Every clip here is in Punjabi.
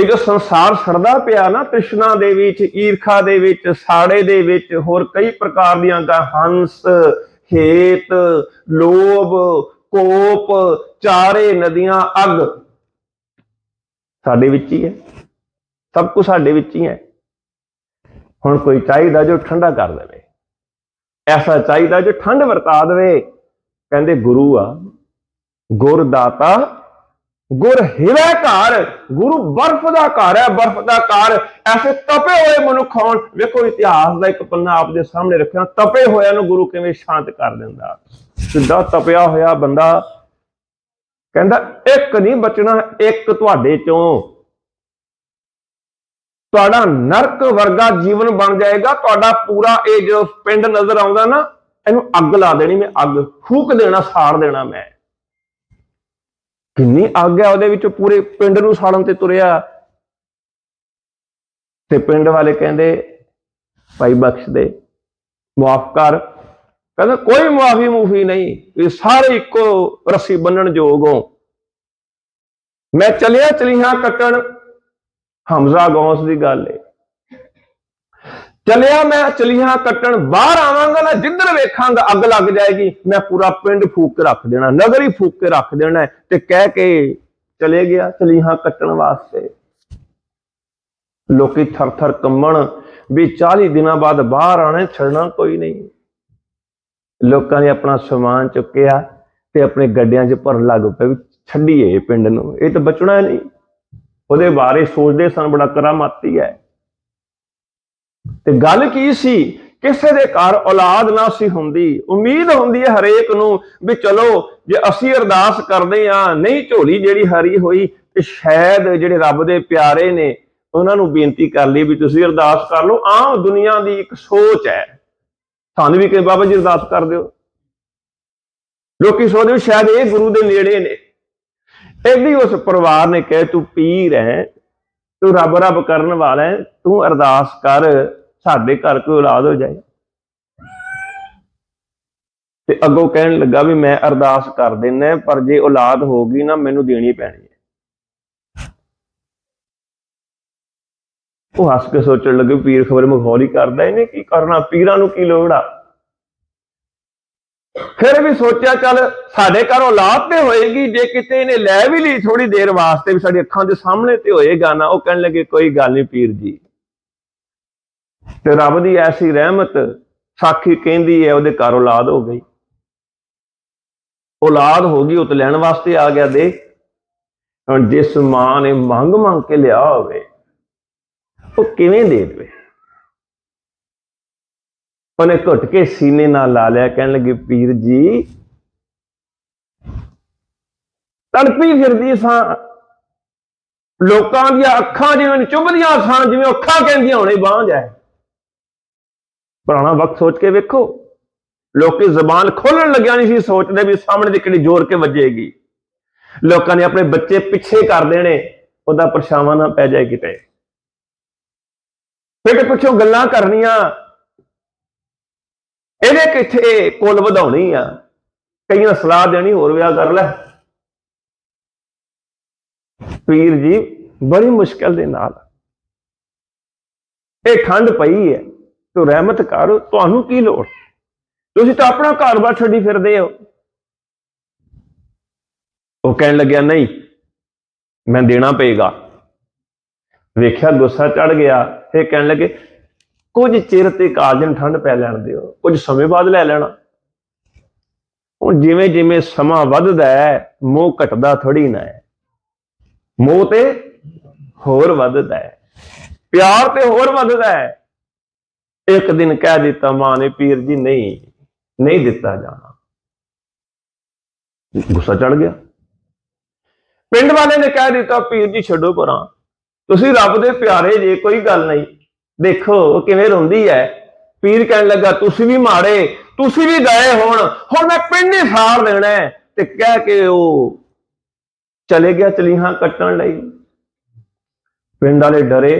ਇਹ ਜੋ ਸੰਸਾਰ ਸੜਦਾ ਪਿਆ ਨਾ, ਤ੍ਰਿਸ਼ਨਾ ਦੇ ਵਿੱਚ, ਈਰਖਾ ਦੇ ਵਿੱਚ, ਸਾੜੇ ਦੇ ਵਿੱਚ, ਹੋਰ ਕਈ ਪ੍ਰਕਾਰ ਦੀਆਂ ਗਾ, ਹੰਸ ਹੇਤ ਲੋਭ, ਕੋਪ, ਚਾਰੇ ਨਦੀਆਂ, ਅਗ। ਸਾਡੇ ਵਿੱਚ ਹੀ ਹੈ। ਸਭ ਕੁਝ ਸਾਡੇ ਵਿੱਚ ਹੀ ਹੈ। ਹੁਣ ਕੋਈ ਚਾਹੀਦਾ ਜੋ ਠੰਡਾ ਕਰ ਦੇਵੇ। ਐਸਾ ਚਾਹੀਦਾ ਜੋ ਠੰਡ ਵਰਤਾ ਦੇਵੇ। ਕਹਿੰਦੇ ਗੁਰੂ ਆ, ਗੁਰਦਾਤਾ ਗੁਰ ਹਿਵੈ ਘਰ, ਗੁਰੂ ਬਰਫ਼ ਦਾ ਘਰ ਹੈ, ਬਰਫ਼ ਦਾ ਘਰ। ਐਸੇ ਤਪੇ ਹੋਏ ਮਨੁੱਖ ਹੋਣ। ਵੇਖੋ, ਇਤਿਹਾਸ ਦਾ ਇੱਕ ਪੰਨਾ ਆਪਦੇ ਸਾਹਮਣੇ ਰੱਖਿਆ ਤਪੇ ਹੋਇਆਂ ਨੂੰ ਗੁਰੂ ਕਿਵੇਂ ਸ਼ਾਂਤ ਕਰ ਦਿੰਦਾ? ਸਿੱਧਾ ਤਪਿਆ ਹੋਇਆ ਬੰਦਾ ਕਹਿੰਦਾ, ਇੱਕ ਨਹੀਂ ਬਚਣਾ, ਇੱਕ ਤੁਹਾਡੇ ਚੋਂ। ਤੁਹਾਡਾ ਨਰਕ ਵਰਗਾ ਜੀਵਨ ਬਣ ਜਾਏਗਾ। ਤੁਹਾਡਾ ਪੂਰਾ ਇਹ ਜੋ ਪਿੰਡ ਨਜ਼ਰ ਆਉਂਦਾ ਨਾ, ਇਹਨੂੰ ਅੱਗ ਲਾ ਦੇਣੀ, ਮੈਂ ਅੱਗ ਫੂਕ ਦੇਣਾ, ਸਾੜ ਦੇਣਾ ਮੈਂ। ਕਿੰਨੀ ਅੱਗ ਹੈ ਉਹਦੇ ਵਿੱਚ ਪੂਰੇ ਪਿੰਡ ਨੂੰ ਸਾੜਨ ਤੇ ਤੁਰਿਆ। ਤੇ ਪਿੰਡ ਵਾਲੇ ਕਹਿੰਦੇ, ਭਾਈ ਬਖਸ਼ ਦੇ, ਮੁਆਫ ਕਰ। ਕਹਿੰਦਾ, ਕੋਈ ਮੁਆਫੀ ਮੂਫੀ ਨਹੀਂ, ਇਹ ਸਾਰੇ ਇੱਕੋ ਰੱਸੀ ਬੰਨਣ ਯੋਗ ਹੋ। ਮੈਂ ਚਲਿਆ ਚਲੀਆਂ ਕੱਟਣ, ਹਮਜ਼ਾ ਗੌਸ ਦੀ ਗੱਲ ਏ। ਚਲਿਆ ਮੈਂ, ਚਲੀਆਂ ਕੱਟਣ ਬਾਹਰ ਆਵਾਂਗਾ ਨਾ, ਜਿੱਧਰ ਵੇਖਾਂਗਾ ਅੱਗ ਲੱਗ ਜਾਏਗੀ, ਮੈਂ ਪੂਰਾ ਪਿੰਡ ਫੂਕ ਕੇ ਰੱਖ ਦੇਣਾ, ਨਗਰ ਹੀ ਫੂਕ ਕੇ ਰੱਖ ਦੇਣਾ ਤੇ ਕਹਿ ਕੇ ਚਲੇ ਗਿਆ ਚਲੀਆਂ ਕੱਟਣ ਵਾਸਤੇ। ਲੋਕੀ ਥਰ ਥਰ ਕੰਮਣ ਵੀ 40 ਦਿਨਾਂ ਬਾਅਦ ਬਾਹਰ ਆਣਾ ਛੱਡਣਾ ਕੋਈ ਨਹੀਂ। ਲੋਕਾਂ ਨੇ ਆਪਣਾ ਸਮਾਨ ਚੁੱਕਿਆ ਤੇ ਆਪਣੇ ਗੱਡਿਆਂ 'ਚ ਭਰਨ ਲੱਗ ਪਏ ਵੀ ਛੱਡੀਏ ਪਿੰਡ ਨੂੰ, ਇਹ ਤਾਂ ਬਚਣਾ ਨਹੀਂ। ਉਹਦੇ ਬਾਰੇ ਸੋਚਦੇ ਸਨ, ਬੜਾ ਕਰਾਮਾਤੀ ਹੈ। ਤੇ ਗੱਲ ਕੀ ਸੀ? ਕਿਸੇ ਦੇ ਘਰ ਔਲਾਦ ਨਾ ਸੀ ਹੁੰਦੀ। ਉਮੀਦ ਹੁੰਦੀ ਹੈ ਹਰੇਕ ਨੂੰ ਵੀ ਚਲੋ, ਜੇ ਅਸੀਂ ਅਰਦਾਸ ਕਰਦੇ ਆ ਨਹੀਂ ਝੋਲੀ ਜਿਹੜੀ ਹਰੀ ਹੋਈ, ਤੇ ਸ਼ਾਇਦ ਜਿਹੜੇ ਰੱਬ ਦੇ ਪਿਆਰੇ ਨੇ, ਉਹਨਾਂ ਨੂੰ ਬੇਨਤੀ ਕਰ ਲਈ ਵੀ ਤੁਸੀਂ ਅਰਦਾਸ ਕਰ ਲਓ। ਆਮ ਦੁਨੀਆ ਦੀ ਇੱਕ ਸੋਚ ਹੈ। ਸਾਨੂੰ ਵੀ ਕਿ ਬਾਬਾ ਜੀ ਅਰਦਾਸ ਕਰ ਦਿਓ। ਲੋਕੀ ਸੋਚਦੇ ਸ਼ਾਇਦ ਇਹ ਗੁਰੂ ਦੇ ਨੇੜੇ ਨੇ। ਇਹਦੀ ਉਸ ਪਰਿਵਾਰ ਨੇ ਕਹੇ, ਤੂੰ ਪੀਰ ਹੈ, ਤੂੰ ਰੱਬ ਰੱਬ ਕਰਨ ਵਾਲਾ ਹੈ, ਤੂੰ ਅਰਦਾਸ ਕਰ। ਸਾਡੇ ਘਰ ਕੋਈ ਔਲਾਦ ਹੋ ਜਾਏ। ਤੇ ਅੱਗੋਂ ਕਹਿਣ ਲੱਗਾ ਵੀ ਮੈਂ ਅਰਦਾਸ ਕਰ ਦਿੰਨਾ ਪਰ ਜੇ ਔਲਾਦ ਹੋ ਗਈ ਨਾ ਮੈਨੂੰ ਦੇਣੀ ਪੈਣੀ ਹੈ। ਉਹ ਹੱਸ ਕੇ ਸੋਚਣ ਲੱਗੇ, ਪੀਰ ਖਬਰ ਮਖੌਲ ਹੀ ਕਰਦਾ, ਇਹਨੇ ਕੀ ਕਰਨਾ? ਪੀਰਾਂ ਨੂੰ ਕੀ ਲੋੜ ਆ? ਫਿਰ ਵੀ ਸੋਚਿਆ, ਚੱਲ ਸਾਡੇ ਘਰ ਔਲਾਦ ਤੇ ਹੋਏਗੀ, ਜੇ ਕਿਤੇ ਇਹਨੇ ਲੈ ਵੀ ਲਈ ਥੋੜੀ ਦੇਰ ਵਾਸਤੇ ਵੀ ਸਾਡੀ ਅੱਖਾਂ ਦੇ ਸਾਹਮਣੇ ਤੇ ਹੋਏਗਾ ਨਾ, ਉਹ ਕਹਿਣ ਲੱਗੇ, ਕੋਈ ਗੱਲ ਨਹੀਂ ਪੀਰ ਜੀ। ਤੇ ਰੱਬ ਦੀ ਐਸੀ ਰਹਿਮਤ ਸਾਖੀ ਕਹਿੰਦੀ ਹੈ, ਉਹਦੇ ਘਰ ਔਲਾਦ ਹੋ ਗਈ। ਔਲਾਦ ਹੋ ਗਈ, ਉਹ ਤੇ ਲੈਣ ਵਾਸਤੇ ਆ ਗਿਆ ਦੇ ਹੁਣ ਜਿਸ ਮਾਂ ਨੇ ਮੰਗ ਮੰਗ ਕੇ ਲਿਆ ਹੋਵੇ, ਉਹ ਕਿਵੇਂ ਦੇ ਦੇਵੇ? ਉਹਨੇ ਘੁੱਟ ਕੇ ਸੀਨੇ ਨਾਲ ਲਾ ਲਿਆ, ਕਹਿਣ ਲੱਗੇ, ਪੀਰ ਜੀ, ਤੜਪੀ ਫਿਰਦੀ ਸਾਂ। ਲੋਕਾਂ ਦੀਆਂ ਅੱਖਾਂ ਜਿਵੇਂ ਚੁੱਭਦੀਆਂ ਸਾਂ, ਜਿਵੇਂ ਅੱਖਾਂ ਕਹਿੰਦੀਆਂ, ਹੁਣੇ ਬਾਂਝ ਹੈ। ਪੁਰਾਣਾ ਵਕਤ ਸੋਚ ਕੇ ਵੇਖੋ। ਲੋਕੀ ਜ਼ਬਾਨ ਖੋਲਣ ਲੱਗਿਆ ਨਹੀਂ ਸੀ ਸੋਚਦੇ ਵੀ ਸਾਹਮਣੇ ਦੀ ਕਿਹੜੀ ਜ਼ੋਰ ਕੇ ਵੱਜੇਗੀ। ਲੋਕਾਂ ਨੇ ਆਪਣੇ ਬੱਚੇ ਪਿੱਛੇ ਕਰ ਦੇਣੇ, ਉਹਦਾ ਪਰਛਾਵਾਂ ਨਾ ਪੈ ਜਾਏ ਕਿਤੇ। ਫਿਰ ਪਿੱਛੋਂ ਗੱਲਾਂ ਕਰਨੀਆਂ। ਇਹਦੇ ਕਿੱਥੇ ਕੁੱਲ ਵਧਾਉਣੀ ਆ? ਕਈਆਂ ਸਲਾਹ ਦੇਣੀ, ਹੋਰ ਵਿਆਹ ਕਰ ਲੈ। ਪੀਰ ਜੀ, ਬੜੀ ਮੁਸ਼ਕਲ ਦੇ ਨਾਲ। ਇਹ ਠੰਡ ਪਈ ਹੈ ਤੂੰ ਰਹਿਮਤ ਕਰ, ਤੁਹਾਨੂੰ ਕੀ ਲੋੜ? ਤੁਸੀਂ ਤਾਂ ਆਪਣਾ ਘਰ-ਬਾਰ ਛੱਡੀ ਫਿਰਦੇ ਹੋ। ਉਹ ਕਹਿਣ ਲੱਗਿਆ, ਨਹੀਂ, ਮੈਂ ਦੇਣਾ ਪਏਗਾ। ਵੇਖਿਆ ਗੁੱਸਾ ਚੜ ਗਿਆ ਇਹ ਕਹਿਣ ਲੱਗੇ, ਕੁਝ ਚਿਰ ਤੇ ਕਾਜਨ ਠੰਡ ਪੈ ਲੈਣ ਦਿਓ, ਕੁਝ ਸਮੇਂ ਬਾਅਦ ਲੈ ਲੈਣਾ। ਹੁਣ ਜਿਵੇਂ ਜਿਵੇਂ ਸਮਾਂ ਵੱਧਦਾ ਹੈ, ਮੋਹ ਘਟਦਾ ਥੋੜੀ ਨਾ ਹੈ। ਮੋਹ ਤੇ ਹੋਰ ਵੱਧਦਾ ਹੈ। ਪਿਆਰ ਤੇ ਹੋਰ ਵੱਧਦਾ ਹੈ। ਇੱਕ ਦਿਨ ਕਹਿ ਦਿੱਤਾ ਮਾਂ ਨੇ, ਪੀਰ ਜੀ ਨਹੀਂ ਨਹੀਂ ਦਿੱਤਾ ਜਾਣਾ। ਗੁੱਸਾ ਚੜ ਗਿਆ। ਪਿੰਡ ਵਾਲੇ ਨੇ ਕਹਿ ਦਿੱਤਾ, ਪੀਰ ਜੀ ਛੱਡੋ ਪਰਾਂ। ਤੁਸੀਂ ਰੱਬ ਦੇ ਪਿਆਰੇ ਜੇ, ਕੋਈ ਗੱਲ ਨਹੀਂ। ਦੇਖੋ ਕਿਵੇਂ ਰੋਂਦੀ ਹੈ ਪੀਰ ਕਹਿਣ ਲੱਗਾ, ਤੁਸੀਂ ਵੀ ਮਾੜੇ, ਤੁਸੀਂ ਵੀ ਗਏ ਹੁਣ। ਹੁਣ ਮੈਂ ਪਿੰਡ ਹੀ ਸਾਰ ਦੇਣਾ ਤੇ ਕਹਿ ਕੇ ਉਹ ਚਲੇ ਗਿਆ ਚਲੀਹਾਂ ਕੱਟਣ ਲਈ। ਪਿੰਡ ਵਾਲੇ ਡਰੇ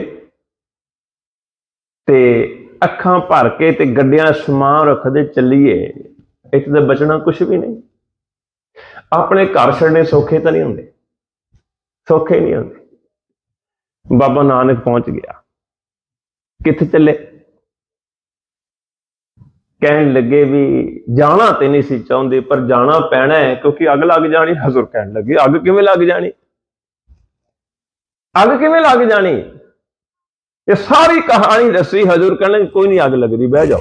ਤੇ ਅੱਖਾਂ ਭਰ ਕੇ ਤੇ ਗੱਡਿਆਂ 'ਚ ਸਮਾਨ ਰੱਖਦੇ ਚੱਲੀਏ, ਇੱਥੇ ਤਾਂ ਬਚਣਾ ਕੁਝ ਵੀ ਨਹੀਂ। ਆਪਣੇ ਘਰ ਛੱਡਣੇ ਸੌਖੇ ਤਾਂ ਨਹੀਂ ਹੁੰਦੇ। ਸੌਖੇ ਨਹੀਂ ਹੁੰਦੇ। ਬਾਬਾ ਨਾਨਕ ਪਹੁੰਚ ਗਿਆ। ਕਿੱਥੇ ਚੱਲੇ? ਕਹਿਣ ਲੱਗੇ ਵੀ ਜਾਣਾ ਤੇ ਨਹੀਂ ਸੀ ਚਾਹੁੰਦੇ, ਪਰ ਜਾਣਾ ਪੈਣਾ ਹੈ, ਕਿਉਂਕਿ ਅੱਗ ਲੱਗ ਜਾਣੀ। ਹਜ਼ੂਰ ਕਹਿਣ ਲੱਗੇ, ਅੱਗ ਕਿਵੇਂ ਲੱਗ ਜਾਣੀ? ਅੱਗ ਕਿਵੇਂ ਲੱਗ ਜਾਣੀ? ਇਹ ਸਾਰੀ ਕਹਾਣੀ ਦੱਸੀ, ਹਜ਼ੂਰ ਕਹਿੰਦੇ ਕੋਈ ਨਹੀਂ ਅੱਗ ਲੱਗਦੀ, ਬਹਿ ਜਾਓ।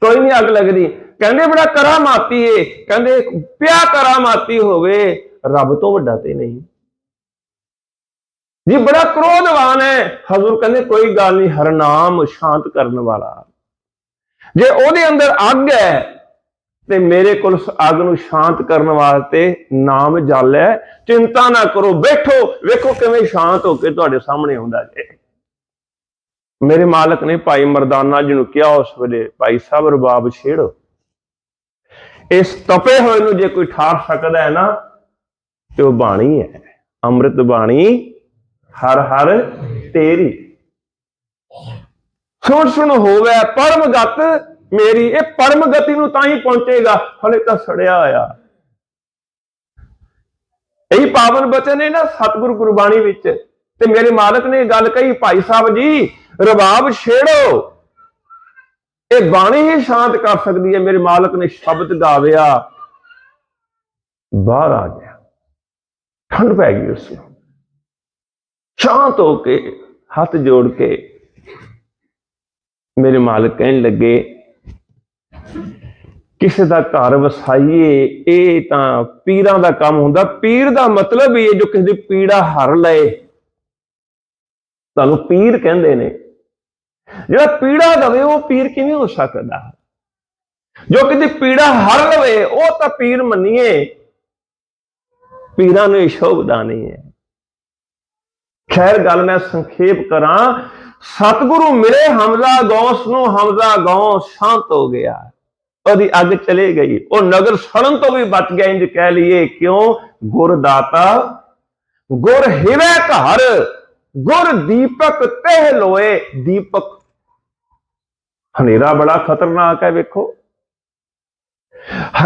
ਕੋਈ ਨਹੀਂ ਅੱਗ ਲੱਗਦੀ। ਕਹਿੰਦੇ ਬੜਾ ਕਰਾਮਾਤੀ ਏ। ਕਹਿੰਦੇ ਪਿਆ ਕਰਾਮਾਤੀ ਹੋਵੇ, ਰੱਬ ਤੋਂ ਵੱਡਾ ਤੇ ਨਹੀਂ। ਜੀ ਬੜਾ ਕ੍ਰੋਧਵਾਨ ਹੈ। ਹਜ਼ੂਰ ਕਹਿੰਦੇ, ਕੋਈ ਗੱਲ ਨਹੀਂ ਹਰਨਾਮ ਸ਼ਾਂਤ ਕਰਨ ਵਾਲਾ। ਜੇ ਉਹਦੇ ਅੰਦਰ ਅੱਗ ਹੈ ਤੇ ਮੇਰੇ ਕੋਲ ਉਸ ਅੱਗ ਨੂੰ ਸ਼ਾਂਤ ਕਰਨ ਵਾਸਤੇ ਨਾਮ ਜਲ ਹੈ। ਚਿੰਤਾ ਨਾ ਕਰੋ, ਬੈਠੋ। ਵੇਖੋ ਕਿਵੇਂ ਸ਼ਾਂਤ ਹੋ ਕੇ ਤੁਹਾਡੇ ਸਾਹਮਣੇ ਆਉਂਦਾ ਜੇ। ਮੇਰੇ ਮਾਲਕ ਨੇ ਭਾਈ ਮਰਦਾਨਾ ਜੀ ਨੂੰ ਕਿਹਾ, ਉਸ ਵੇਲੇ ਭਾਈ ਸਾਹਿਬ ਰਬਾਬ ਛੇੜੋ। ਇਸ ਤਪੇ ਹੋਏ ਨੂੰ ਜੇ ਕੋਈ ਠਾਰ ਸਕਦਾ ਹੈ ਨਾ, ਤੇ ਉਹ ਬਾਣੀ ਹੈ। ਅੰਮ੍ਰਿਤ ਬਾਣੀ, ਹਰ ਹਰ ਤੇਰੀ। ਸੁਣ ਸੁਣ ਹੋਵੇ ਪਰਮਗਤ ਮੇਰੀ, ਇਹ ਪਰਮਗਤੀ ਨੂੰ ਤਾਂ ਹੀ ਪਹੁੰਚੇਗਾ। ਹਲੇ ਤਾਂ ਸੜਿਆ ਹੋਇਆ ਇਹੀ ਪਾਵਨ ਬਚਨ ਨੇ ਨਾ ਸਤਿਗੁਰ ਗੁਰਬਾਣੀ ਵਿੱਚ। ਤੇ ਮੇਰੇ ਮਾਲਕ ਨੇ ਇਹ ਗੱਲ ਕਹੀ, ਭਾਈ ਸਾਹਿਬ ਜੀ, ਰਬਾਬ ਛੇੜੋ। ਇਹ ਬਾਣੀ ਹੀ ਸ਼ਾਂਤ ਕਰ ਸਕਦੀ ਹੈ। ਮੇਰੇ ਮਾਲਕ ਨੇ ਸ਼ਬਦ ਗਾਵਿਆ। ਬਾਹਰ ਆ ਗਿਆ। ਠੰਡ ਪੈ ਗਈ ਉਸ ਨੂੰ। ਸ਼ਾਂਤ ਹੋ ਕੇ, ਹੱਥ ਜੋੜ ਕੇ ਮੇਰੇ ਮਾਲਕ ਕਹਿਣ ਲੱਗੇ ਕਿਸੇ ਦਾ ਘਰ ਵਸਾਈਏ, ਇਹ ਤਾਂ ਪੀਰਾਂ ਦਾ ਕੰਮ ਹੁੰਦਾ। ਪੀਰ ਦਾ ਮਤਲਬ ਇਹ, ਜੋ ਕਿਸੇ ਦੀ ਪੀੜਾ ਹਰ ਲਏ। ਤੁਹਾਨੂੰ ਪੀਰ ਕਹਿੰਦੇ ਨੇ। ਜਿਹੜਾ ਪੀੜਾ ਦਵੇ, ਉਹ ਪੀਰ ਕਿਵੇਂ ਹੋ ਸਕਦਾ? ਜੋ ਕਿਤੇ ਪੀੜਾ ਹਰ ਲਵੇ, ਉਹ ਤਾਂ ਪੀਰ ਮੰਨੀਏ। ਪੀਰਾਂ ਨੂੰ ਇਹ ਸ਼ੋਭਦਾ ਨਹੀਂ ਹੈ। ਖੈਰ, ਗੱਲ ਮੈਂ ਸੰਖੇਪ ਕਰਾਂ। ਸਤਿਗੁਰੂ ਮਿਲੇ ਹਮਜ਼ਾ ਗੌਸ ਨੂੰ, ਹਮਜ਼ਾ ਗੌਸ ਸ਼ਾਂਤ ਹੋ ਗਿਆ। ਉਹਦੀ ਅੱਗ ਚਲੇ ਗਈ। ਉਹ ਨਗਰ ਸੜਨ ਤੋਂ ਵੀ ਬਚ ਗਿਆ, ਇੰਜ ਕਹਿ ਲਈਏ। ਕਿਉਂ? ਗੁਰ ਦਾਤਾ, ਗੁਰ ਹਿਵੇ ਘਰ, ਗੁਰ ਦੀਪਕ ਤਹਿ ਲੋਏ। ਦੀਪਕ ਹਨੇਰਾ ਬੜਾ ਖਤਰਨਾਕ ਹੈ, ਵੇਖੋ।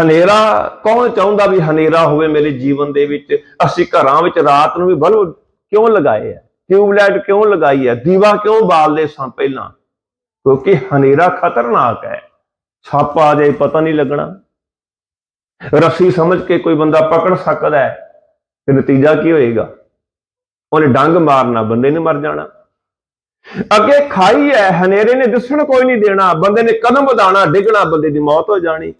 ਹਨੇਰਾ ਕੌਣ ਚਾਹੁੰਦਾ ਵੀ ਹਨੇਰਾ ਹੋਵੇ ਮੇਰੇ ਜੀਵਨ ਦੇ ਵਿੱਚ? ਅਸੀਂ ਘਰਾਂ ਵਿੱਚ ਰਾਤ ਨੂੰ ਵੀ ਬਲਬ ਕਿਉਂ ਲਗਾਏ ਆ? ਟਿਊਬਲਾਈਟ ਕਿਉਂ ਲਗਾਈ ਹੈ? ਦੀਵਾ ਕਿਉਂ ਬਾਲਦੇ ਸਾਂ ਪਹਿਲਾਂ? ਕਿਉਂਕਿ ਹਨੇਰਾ ਖਤਰਨਾਕ ਹੈ। ਸੱਪ ਆ ਜਾਏ ਪਤਾ ਨਹੀਂ ਲੱਗਣਾ। ਰੱਸੀ ਸਮਝ ਕੇ ਕੋਈ ਬੰਦਾ ਪਕੜ ਸਕਦਾ ਹੈ, ਤੇ ਨਤੀਜਾ ਕੀ ਹੋਏਗਾ? ਉਹਨੇ ਡੰਗ ਮਾਰਨਾ, ਬੰਦੇ ਨੇ ਮਰ ਜਾਣਾ। ਅੱਗੇ ਖਾਈ ਹੈ, ਹਨੇਰੇ ਨੇ ਦਿਸਣ ਕੋਈ ਨਹੀਂ ਦੇਣਾ। ਬੰਦੇ ਨੇ ਕਦਮ ਵਧਾਣਾ ਡਿੱਗਣਾ, ਬੰਦੇ ਦੀ ਮੌਤ ਹੋ ਜਾਣੀ।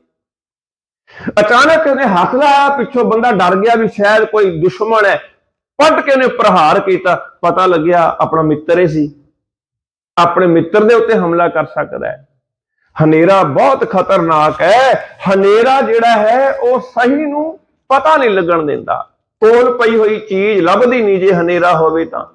ਅਚਾਨਕ ਇਹਨੇ ਹੱਥ ਲਾਇਆ, ਪਿੱਛੋਂ ਬੰਦਾ ਡਰ ਗਿਆ ਵੀ ਸ਼ਾਇਦ ਕੋਈ ਦੁਸ਼ਮਣ ਹੈ। ਪਟ ਕੇ ਉਹਨੇ ਪ੍ਰਹਾਰ ਕੀਤਾ, ਪਤਾ ਲੱਗਿਆ ਆਪਣਾ ਮਿੱਤਰ ਹੀ ਸੀ। ਆਪਣੇ ਮਿੱਤਰ ਦੇ ਉੱਤੇ ਹਮਲਾ ਕਰ ਸਕਦਾ ਹੈ। ਹਨੇਰਾ ਬਹੁਤ ਖਤਰਨਾਕ ਹੈ। ਹਨੇਰਾ ਜਿਹੜਾ ਹੈ, ਉਹ ਸਹੀ ਨੂੰ ਪਤਾ ਨਹੀਂ ਲੱਗਣ ਦਿੰਦਾ। ਕੋਲ ਪਈ ਹੋਈ ਚੀਜ਼ ਲੱਭਦੀ ਨਹੀਂ, ਜੇ ਹਨੇਰਾ ਹੋਵੇ ਤਾਂ।